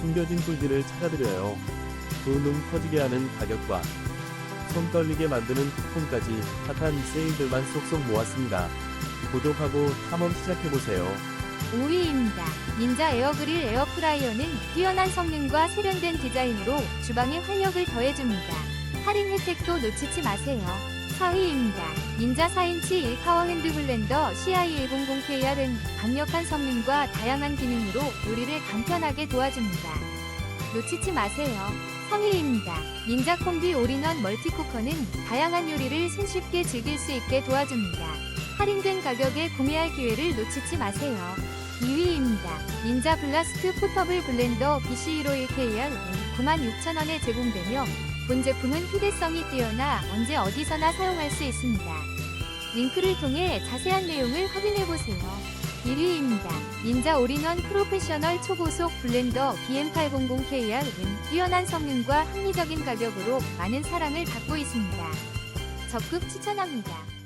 숨겨진 꿀들을 찾아드려요. 두눈 터지게 하는 가격과 손 떨리게 만드는 쿠폰까지 핫한 세일들만 쏙쏙 모았습니다. 구독하고 탐험 시작해보세요. 5위입니다. 닌자 에어그릴 에어프라이어는 뛰어난 성능과 세련된 디자인으로 주방에 활력을 더해줍니다. 할인 혜택도 놓치지 마세요. 4위입니다. 닌자 4인치 1 파워 핸드 블렌더 CI100KR은 강력한 성능과 다양한 기능으로 요리를 간편하게 도와줍니다. 놓치지 마세요. 3위입니다. 닌자 콤비 올인원 멀티쿠커는 다양한 요리를 손쉽게 즐길 수 있게 도와줍니다. 할인된 가격에 구매할 기회를 놓치지 마세요. 2위입니다. 닌자 블라스트 포터블 블렌더 BC151KR 96,000원에 제공되며 본 제품은 휴대성이 뛰어나 언제 어디서나 사용할 수 있습니다. 링크를 통해 자세한 내용을 확인해보세요. 1위입니다. 닌자 올인원 프로페셔널 초고속 블렌더 BM800KR은 뛰어난 성능과 합리적인 가격으로 많은 사랑을 받고 있습니다. 적극 추천합니다.